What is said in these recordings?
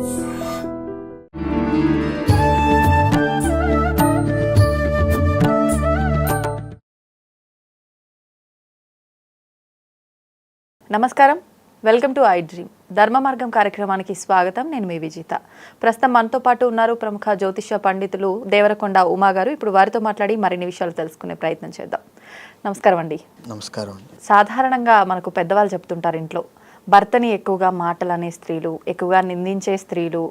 నమస్కారం. Welcome to I dream. ధర్మ మార్గం కార్యక్రమానికి స్వాగతం. నేను మీ విజిత. ప్రస్తుతం మనతో పాటు ఉన్నారు ప్రముఖ జ్యోతిష పండితులు దేవరకొండ ఉమా గారు. ఇప్పుడు వారితో మాట్లాడి మరిన్ని విషయాలు తెలుసుకునే ప్రయత్నం చేద్దాం. నమస్కారం అండి. నమస్కారం సాధారణంగా మనకు పెద్దవాళ్ళు చెప్తుంటారు ఇంట్లో భర్తని ఎక్కువగా మాటలు అనే స్త్రీలు ఎక్కువగా నిందించే స్త్రీలు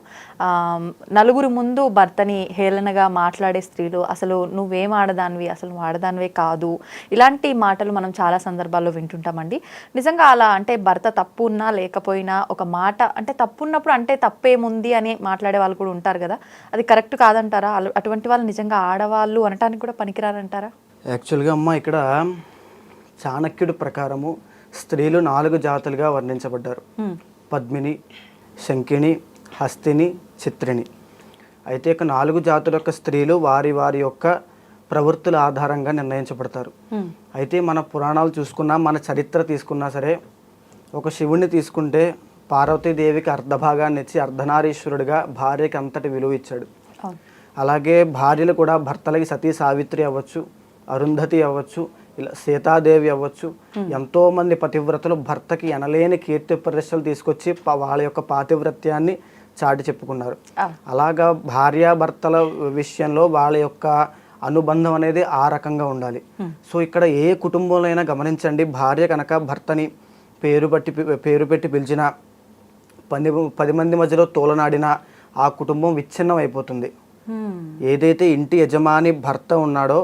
నలుగురు ముందు భర్తని హేళనగా మాట్లాడే స్త్రీలు అసలు నువ్వేం ఆడదానివి అసలు ఆడదానివే కాదు. ఇలాంటి మాటలు మనం చాలా సందర్భాల్లో వింటుంటామండి. నిజంగా అలా అంటే భర్త తప్పు ఉన్నా లేకపోయినా ఒక మాట అంటే తప్పు ఉన్నప్పుడు అంటే తప్పేముంది అని మాట్లాడే వాళ్ళు కూడా ఉంటారు కదా. అది కరెక్ట్ కాదంటారా? అటువంటి వాళ్ళు నిజంగా ఆడవాళ్ళు అనటానికి కూడా పనికిరారంటారా? యాక్చువల్గా అమ్మ ఇక్కడ చాణక్యుడి ప్రకారము స్త్రీలు నాలుగు జాతులుగా వర్ణించబడ్డారు. పద్మిని శంకిని హస్తిని చిత్రిని అయితే ఇక నాలుగు జాతుల యొక్క స్త్రీలు వారి వారి యొక్క ప్రవృత్తుల ఆధారంగా నిర్ణయించబడతారు. అయితే మన పురాణాలు చూసుకున్నా మన చరిత్ర తీసుకున్నా సరే ఒక శివుణ్ణి తీసుకుంటే పార్వతీదేవికి అర్ధభాగాన్ని ఇచ్చి అర్ధనారీశ్వరుడిగా భార్యకి అంతటి విలువ ఇచ్చాడు. అలాగే భార్యలు కూడా భర్తలకి సతీ సావిత్రి అవ్వచ్చు అరుంధతి అవ్వచ్చు ఇలా సీతాదేవి అవ్వచ్చు. ఎంతో మంది పతివ్రతలు భర్తకి ఎనలేని కీర్తి ప్రదర్శనలు తీసుకొచ్చి వాళ్ళ యొక్క పాతివ్రత్యాన్ని చాటి చెప్పుకున్నారు. అలాగా భార్యాభర్తల విషయంలో వాళ్ళ యొక్క అనుబంధం అనేది ఆ రకంగా ఉండాలి. సో ఇక్కడ ఏ కుటుంబంలో అయినా గమనించండి భార్య కనుక భర్తని పేరు బట్టి పేరు పెట్టి పిలిచినా పది పది మంది మధ్యలో తోలనాడినా ఆ కుటుంబం విచ్ఛిన్నం అయిపోతుంది. ఏదైతే ఇంటి యజమాని భర్త ఉన్నాడో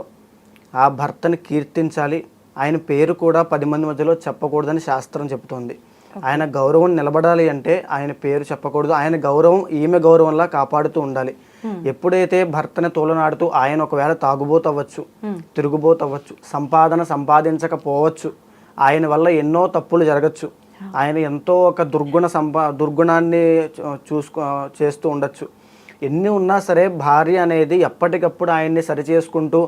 ఆ భర్తని కీర్తించాలి. ఆయన పేరు కూడా పది మంది మధ్యలో చెప్పకూడదని శాస్త్రం చెబుతోంది. ఆయన గౌరవం నిలబడాలి అంటే ఆయన పేరు చెప్పకూడదు. ఆయన గౌరవం ఈమె గౌరవంలా కాపాడుతూ ఉండాలి. ఎప్పుడైతే భర్తని తోలనాడుతూ ఆయన ఒకవేళ తాగుబోతు అవ్వచ్చు తిరుగుబోతు అవ్వచ్చు సంపాదన సంపాదించకపోవచ్చు ఆయన వల్ల ఎన్నో తప్పులు జరగచ్చు. ఆయన ఎంతో ఒక దుర్గుణ సంపా దుర్గుణాన్ని చూసుకో చేస్తూ ఉండొచ్చు. ఎన్ని ఉన్నా సరే భార్య అనేది ఎప్పటికప్పుడు ఆయన్ని సరిచేసుకుంటూ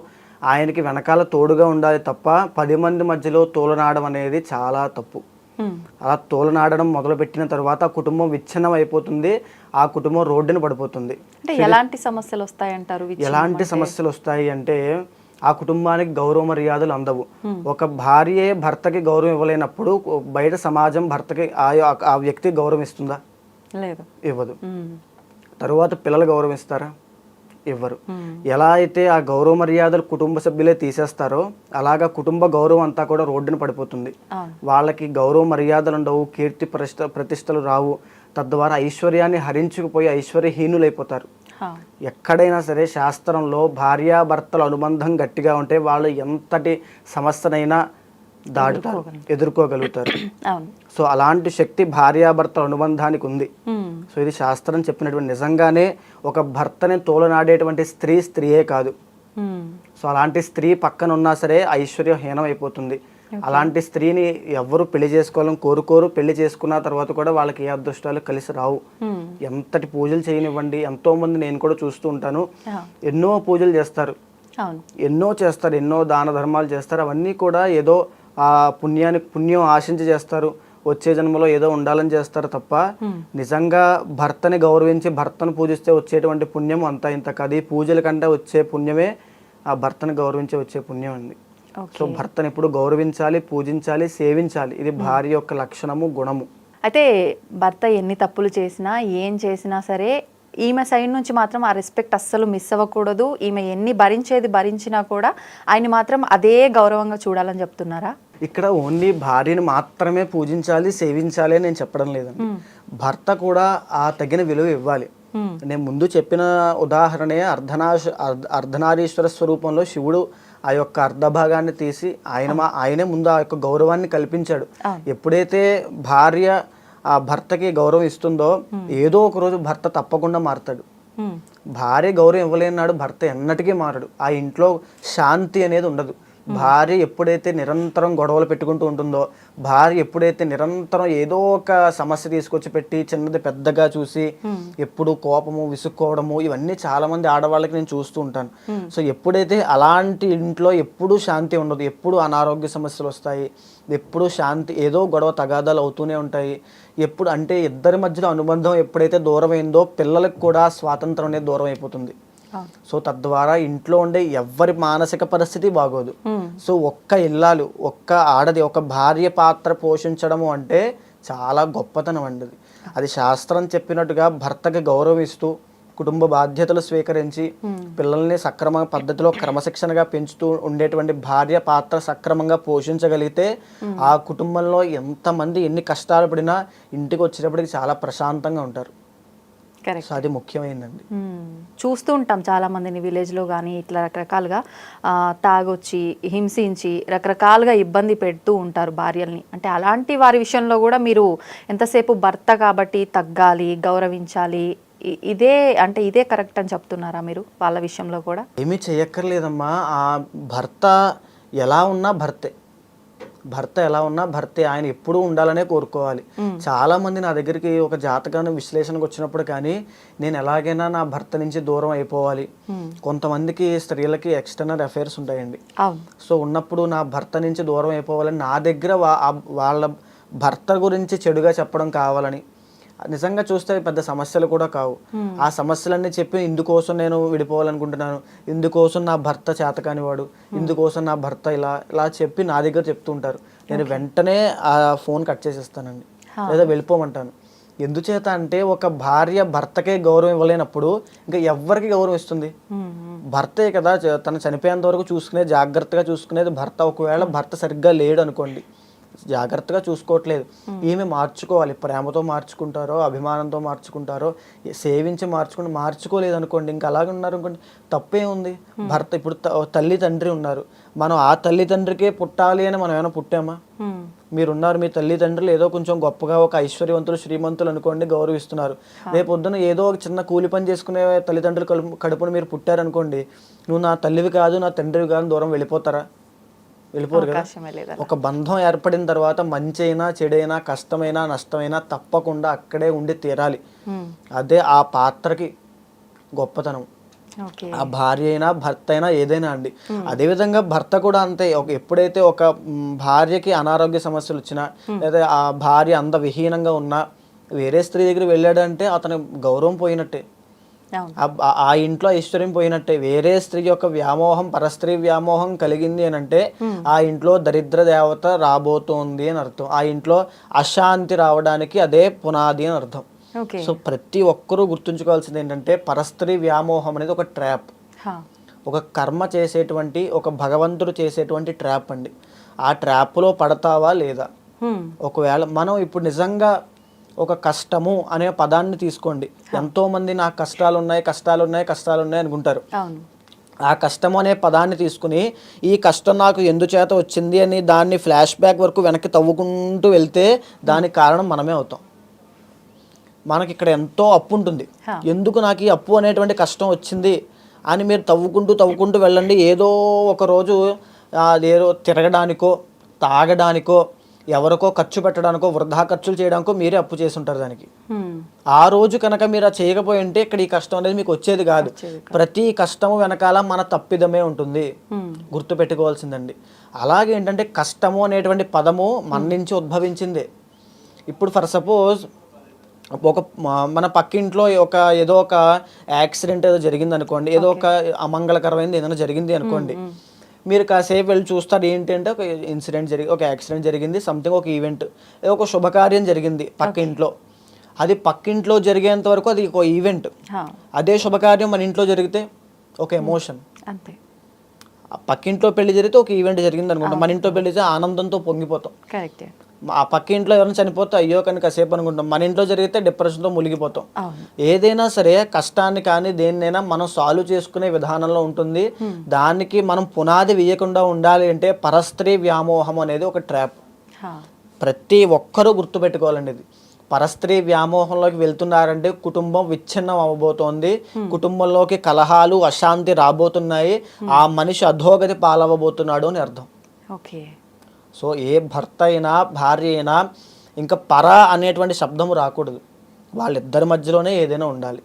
ఆయనకి వెనకాల తోడుగా ఉండాలి తప్ప పది మంది మధ్యలో తోలనాడడం అనేది చాలా తప్పు. అలా తోలనాడడం మొదలుపెట్టిన తర్వాత ఆ కుటుంబం విచ్ఛిన్నం అయిపోతుంది ఆ కుటుంబం రోడ్డున పడిపోతుంది. అంటే ఎలాంటి సమస్యలు వస్తాయంటారు ఎలాంటి? సమస్యలు వస్తాయి అంటే ఆ కుటుంబానికి గౌరవ మర్యాదలు అందవు. ఒక భార్యే భర్తకి గౌరవం ఇవ్వలేనప్పుడు బయట సమాజం భర్తకి ఆ వ్యక్తి గౌరవం ఇస్తుందా? లేదు. ఇవ్వదు. తరువాత పిల్లలు గౌరవిస్తారా ఇవ్వరు. ఎలా అయితే ఆ గౌరవ మర్యాదలు కుటుంబ సభ్యులే తీసేస్తారో అలాగా కుటుంబ గౌరవం అంతా కూడా రోడ్డున పడిపోతుంది. వాళ్ళకి గౌరవ మర్యాదలు ఉండవు కీర్తి ప్రతిష్ట ప్రతిష్టలు రావు. తద్వారా ఐశ్వర్యాన్ని హరించుకుపోయి ఐశ్వర్యహీనులైపోతారు. ఎక్కడైనా సరే శాస్త్రంలో భార్యాభర్తల అనుబంధం గట్టిగా ఉంటే వాళ్ళు ఎంతటి సమస్యనైనా దాటుతారు ఎదుర్కోగలుగుతారు. సో అలాంటి శక్తి భార్యాభర్తల అనుబంధానికి ఉంది. సో ఇది శాస్త్రం చెప్పినటువంటి నిజంగానే ఒక భర్తని తోలనాడేటువంటి స్త్రీ స్త్రీయే కాదు. సో అలాంటి స్త్రీ పక్కన ఉన్నా సరే ఐశ్వర్యహీనం అయిపోతుంది. అలాంటి స్త్రీని ఎవ్వరు పెళ్ళి చేసుకోవాలని కోరుకోరు. పెళ్ళి చేసుకున్న తర్వాత కూడా వాళ్ళకి ఏ అదృష్టాలు కలిసి రావు. ఎంతటి పూజలు చేయనివ్వండి. ఎంతో మంది నేను కూడా చూస్తూ ఉంటాను. ఎన్నో పూజలు చేస్తారు. ఎన్నో చేస్తారు. ఎన్నో దాన ధర్మాలు చేస్తారు. అవన్నీ కూడా ఏదో ఆ పుణ్యానికి పుణ్యం ఆశించి చేస్తారు. వచ్చే జన్మలో ఏదో ఉండాలని చేస్తారు తప్ప నిజంగా భర్తని గౌరవించి భర్తను పూజిస్తే వచ్చేటువంటి పుణ్యం అంత ఇంత కాదు. పూజల కంటే వచ్చే పుణ్యమే ఆ భర్తని గౌరవించి వచ్చే పుణ్యం అండి. సో భర్తను ఎప్పుడు గౌరవించాలి పూజించాలి సేవించాలి. ఇది భార్య యొక్క లక్షణము గుణము. అయితే భర్త ఎన్ని తప్పులు చేసినా ఏం చేసినా సరే ఈమె సైడ్ నుంచి మాత్రం ఆ రెస్పెక్ట్ అస్సలు మిస్ అవ్వకూడదు. ఈమె ఎన్ని భరించేది భరించినా కూడా ఆయన మాత్రం అదే గౌరవంగా చూడాలని చెప్తున్నారా? ఇక్కడ ఓన్లీ భార్యను మాత్రమే పూజించాలి సేవించాలి అని నేను చెప్పడం లేదండి భర్త కూడా ఆ తగిన విలువ ఇవ్వాలి. నేను ముందు చెప్పిన ఉదాహరణే అర్ధనాశ అర్ధ- అర్ధనారీశ్వర స్వరూపంలో శివుడు ఆ యొక్క అర్ధభాగాన్ని తీసి ఆయన మా- ఆయనే ముందు ఆ యొక్క గౌరవాన్ని కల్పించాడు. ఎప్పుడైతే భార్య ఆ భర్తకి గౌరవం ఇస్తుందో ఏదో ఒక రోజు భర్త తప్పకుండా మారుతాడు. భార్య గౌరవం ఇవ్వలేనాడు భర్త ఎన్నటికీ మారడు. ఆ ఇంట్లో శాంతి అనేది ఉండదు. భార్య ఎప్పుడైతే నిరంతరం గొడవలు పెట్టుకుంటూ ఉంటుందో భార్య ఎప్పుడైతే నిరంతరం ఏదో ఒక సమస్య తీసుకొచ్చి పెట్టి చిన్నది పెద్దగా చూసి ఎప్పుడు కోపము విసుక్కోవడము ఇవన్నీ చాలా మంది ఆడవాళ్ళకి నేను చూస్తూ ఉంటాను. సో ఎప్పుడైతే అలాంటి ఇంట్లో ఎప్పుడూ శాంతి ఉండదు ఎప్పుడు అనారోగ్య సమస్యలు వస్తాయి ఎప్పుడు శాంతి ఏదో గొడవ తగాదాలు అవుతూనే ఉంటాయి ఎప్పుడు అంటే ఇద్దరి మధ్యలో అనుబంధం ఎప్పుడైతే దూరం అయిందో పిల్లలకు కూడా స్వాతంత్రం అనేది దూరం అయిపోతుంది. సో తద్వారా ఇంట్లో ఉండే ఎవ్వరి మానసిక పరిస్థితి బాగోదు. సో ఒక్క ఇల్లాలు ఒక్క ఆడది ఒక భార్య పాత్ర పోషించడము అంటే చాలా గొప్పతనం అండి అది. శాస్త్రం చెప్పినట్టుగా భర్తకి గౌరవం ఇస్తూ కుటుంబ బాధ్యతలు స్వీకరించి పిల్లల్ని సక్రమ పద్ధతిలో క్రమశిక్షణగా పెంచుతూ ఉండేటువంటి భార్య పాత్ర సక్రమంగా పోషించగలిగితే ఆ కుటుంబంలో ఎంతమంది ఎన్ని కష్టాలు పడినా ఇంటికి వచ్చేటప్పటికి చాలా ప్రశాంతంగా ఉంటారు కరెక్ట్ అది ముఖ్యమైనదండి మ్మ్. చూస్తూ ఉంటాం చాలా మందిని విలేజ్లో కానీ ఇట్లా రకరకాలుగా ఆ, తాగొచ్చి హింసించి రకరకాలుగా ఇబ్బంది పెడుతూ ఉంటారు భార్యల్ని. అంటే అలాంటి వారి విషయంలో కూడా మీరు ఎంతసేపు భర్త కాబట్టి తగ్గాలి గౌరవించాలి ఇదే అంటే ఇదే కరెక్ట్ అని చెప్తున్నారా మీరు వాళ్ళ విషయంలో కూడా? ఏమీ చేయక్కర్లేదమ్మా. ఆ భర్త ఎలా ఉన్నా భర్తే. భర్త ఎలా ఉన్నా భర్తే ఆయన ఎప్పుడూ ఉండాలనే కోరుకోవాలి. చాలా మంది నా దగ్గరికి ఒక జాతకాన్ని విశ్లేషణకు వచ్చినప్పుడు కానీ నేను ఎలాగైనా నా భర్త నుంచి దూరం అయిపోవాలి. కొంతమందికి స్త్రీలకి ఎక్స్టర్నల్ అఫైర్స్ ఉంటాయండి. సో ఉన్నప్పుడు నా భర్త నుంచి దూరం అయిపోవాలని నా దగ్గర వాళ్ళ భర్త గురించి చెడుగా చెప్పడం కావాలని నిజంగా చూస్తే పెద్ద సమస్యలు కూడా కావు. ఆ సమస్యలన్నీ చెప్పి ఇందుకోసం నేను విడిపోవాలనుకుంటున్నాను. ఇందుకోసం నా భర్త చేతకానివాడు ఇందుకోసం నా భర్త ఇలా ఇలా చెప్పి నా దగ్గర చెప్తూ ఉంటారు. నేను వెంటనే ఆ ఫోన్ కట్ చేసేస్తానండి. లేదా వెళ్ళిపోమంటాను. ఎందుచేత అంటే ఒక భార్య భర్తకే గౌరవం ఇవ్వలేనప్పుడు ఇంకా ఎవ్వరికి గౌరవం ఇస్తుంది. భర్తే కదా తను చనిపోయేంత వరకు చూసుకునేది జాగ్రత్తగా చూసుకునేది భర్త. ఒకవేళ భర్త సరిగ్గా లేడు అనుకోండి జాగ్రత్తగా చూసుకోవట్లేదు. ఈమె మార్చుకోవాలి. ప్రేమతో మార్చుకుంటారో అభిమానంతో మార్చుకుంటారో సేవించి మార్చుకుని మార్చుకోలేదు అనుకోండి ఇంకా అలాగే ఉన్నారు అనుకోండి తప్పే ఉంది. భర్త ఇప్పుడు తల్లి తండ్రి ఉన్నారు. మనం ఆ తల్లి తండ్రికే పుట్టాలి అని మనం ఏమైనా పుట్టామా. మీరున్నారు మీ తల్లిదండ్రులు ఏదో కొంచెం గొప్పగా ఒక ఐశ్వర్యవంతులు శ్రీమంతులు అనుకోండి గౌరవిస్తున్నారు. రేపు పొద్దున ఏదో ఒక చిన్న కూలి పని చేసుకునే తల్లిదండ్రులు కడుపు కడుపున మీరు పుట్టారనుకోండి నువ్వు నా తల్లివి కాదు నా తండ్రివి కాదు దూరం వెళ్ళిపోతారా? వెళ్ళిపోరు కదా. ఒక బంధం ఏర్పడిన తర్వాత మంచి అయినా చెడైనా కష్టమైనా నష్టమైనా తప్పకుండా అక్కడే ఉండి తీరాలి. అదే ఆ పాత్రకి గొప్పతనం. ఆ భార్య అయినా భర్త అయినా ఏదైనా అండి. అదేవిధంగా భర్త కూడా అంతే. ఒక ఎప్పుడైతే ఒక భార్యకి అనారోగ్య సమస్యలు వచ్చినా లేదా ఆ భార్య అంత విహీనంగా ఉన్నా వేరే స్త్రీ దగ్గర వెళ్ళాడంటే అతని గౌరవం పోయినట్టే. ఆ- ఇంట్లో ఐశ్వర్యం పోయినట్టే వేరే స్త్రీ యొక్క వ్యామోహం పరస్త్రీ వ్యామోహం కలిగింది అని అంటే ఆ ఇంట్లో దరిద్ర దేవత రాబోతోంది అని అర్థం. ఆ ఇంట్లో అశాంతి రావడానికి అదే పునాది అని అర్థం. సో ప్రతి ఒక్కరూ గుర్తుంచుకోవాల్సింది ఏంటంటే పరస్త్రీ వ్యామోహం అనేది ఒక ట్రాప్. ఒక కర్మ చేసేటువంటి ఒక భగవంతుడు చేసేటువంటి ట్రాప్ అండి. ఆ ట్రాప్లో పడతావా లేదా. ఒకవేళ మనం ఇప్పుడు నిజంగా ఒక కష్టము అనే పదాన్ని తీసుకోండి. ఎంతో మంది నాకు కష్టాలు ఉన్నాయి కష్టాలు ఉన్నాయి కష్టాలు ఉన్నాయి అనుకుంటారు ఆ కష్టం అనే పదాన్ని తీసుకుని ఈ కష్టం నాకు ఎందుచేత వచ్చింది అని దాన్ని ఫ్లాష్ బ్యాక్ వరకు వెనక్కి తవ్వుకుంటూ వెళ్తే దానికి కారణం మనమే అవుతాం. మనకి ఇక్కడ ఎంతో అప్పు ఉంటుంది. ఎందుకు నాకు ఈ అప్పు అనేటువంటి కష్టం వచ్చింది అని మీరు తవ్వుకుంటూ తవ్వుకుంటూ వెళ్ళండి. ఏదో ఒక రోజు అదేదో తిరగడానికో తాగడానికో ఎవరికో ఖర్చు పెట్టడానికో వృధా ఖర్చులు చేయడానికో మీరే అప్పు చేసి ఉంటారు దానికి. ఆ రోజు కనుక మీరు చేయకపోయి ఉంటే ఇక్కడ ఈ కష్టం అనేది మీకు వచ్చేది కాదు. ప్రతి కష్టము వెనకాల మన తప్పిదమే ఉంటుంది. గుర్తు పెట్టుకోవాల్సిందండి అలాగే ఏంటంటే కష్టము అనేటువంటి పదము మన నుంచి ఉద్భవించిందే. ఇప్పుడు ఫర్ సపోజ్ ఒక మన పక్కింట్లో ఒక ఏదో ఒక యాక్సిడెంట్ ఏదో జరిగింది అనుకోండి ఏదో ఒక అమంగళకరమైనది ఏదైనా జరిగింది అనుకోండి. మీరు కాసేపు వెళ్ళి చూస్తారు ఏంటి అంటే ఒక ఇన్సిడెంట్ జరిగి ఒక యాక్సిడెంట్ జరిగింది సంథింగ్ ఒక ఈవెంట్ ఒక శుభకార్యం జరిగింది పక్కింట్లో అది పక్కింట్లో జరిగేంత వరకు అది ఒక ఈవెంట్. అదే శుభకార్యం మన ఇంట్లో జరిగితే ఒక ఎమోషన్ అంతే. పక్కింట్లో పెళ్ళి జరిగితే ఒక ఈవెంట్ జరిగింది అనుకుంటాం మన ఇంట్లో పెళ్ళి ఆనందంతో పొంగిపోతాం. కరెక్టే ఆ పక్కింట్లో ఎవరైనా చనిపోతే అయ్యో కానీ కాసేపు అనుకుంటాం. మన ఇంట్లో జరిగితే డిప్రెషన్తో మునిగిపోతాం. ఏదైనా సరే కష్టాన్ని కానీ దేన్నైనా మనం సాల్వ్ చేసుకునే విధానంలో ఉంటుంది. దానికి మనం పునాది వేయకుండా ఉండాలి అంటే పరస్త్రీ వ్యామోహం అనేది ఒక ట్రాప్. ప్రతి ఒక్కరూ గుర్తుపెట్టుకోవాలండి ఇది. పరస్త్రీ వ్యామోహంలోకి వెళ్తున్నారంటే కుటుంబం విచ్ఛిన్నం అవ్వబోతోంది. కుటుంబంలోకి కలహాలు అశాంతి రాబోతున్నాయి. ఆ మనిషి అధోగతి పాలవ్వబోతున్నాడు అని అర్థం. ఓకే. సో ఏ భర్త అయినా భార్య అయినా ఇంకా పర అనేటువంటి శబ్దము రాకూడదు. వాళ్ళిద్దరి మధ్యలోనే ఏదైనా ఉండాలి.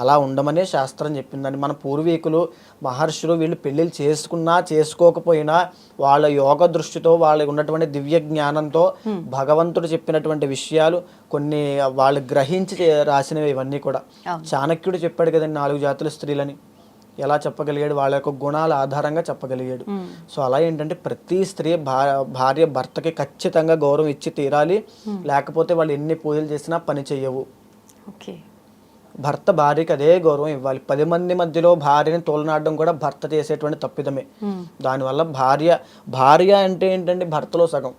అలా ఉండమనే శాస్త్రం చెప్పిందండి. మన పూర్వీకులు మహర్షులు వీళ్ళు పెళ్ళిళ్ళు చేసుకున్నా చేసుకోకపోయినా వాళ్ళ యోగ దృష్టితో వాళ్ళకి ఉన్నటువంటి దివ్య జ్ఞానంతో భగవంతుడు చెప్పినటువంటి విషయాలు కొన్ని వాళ్ళు గ్రహించి రాసినవి ఇవన్నీ కూడా. చాణక్యుడు చెప్పాడు కదండి నాలుగు జాతుల స్త్రీలని. ఎలా చెప్పగలిగాడు వాళ్ళ యొక్క గుణాల ఆధారంగా చెప్పగలిగాడు. సో అలా ఏంటంటే ప్రతి స్త్రీ భార్య భర్తకి ఖచ్చితంగా గౌరవం ఇచ్చి తీరాలి. లేకపోతే వాళ్ళు ఎన్ని పూజలు చేసినా పని చెయ్యవు. ఓకే. భర్త భార్యకి అదే గౌరవం ఇవ్వాలి. పది మంది మధ్యలో భార్యని తోలనాడడం కూడా భర్త చేసేటువంటి తప్పిదమే. దానివల్ల భార్య భార్య అంటే ఏంటంటే భర్తలో సగం.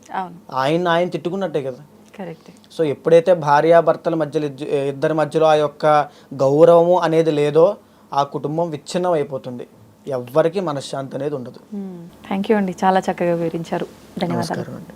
ఆయన ఆయన తిట్టుకున్నట్టే కదా. సో ఎప్పుడైతే భార్యాభర్తల మధ్యలో ఇద్ద- ఇద్దరి మధ్యలో ఆ యొక్క గౌరవము అనేది లేదో ఆ కుటుంబం విచ్ఛిన్నం అయిపోతుంది ఎవ్వరికి మనశ్శాంతి అనేది ఉండదు. థ్యాంక్ యూ అండి. చాలా చక్కగా వివరించారు. ధన్యవాదాలు. అండి.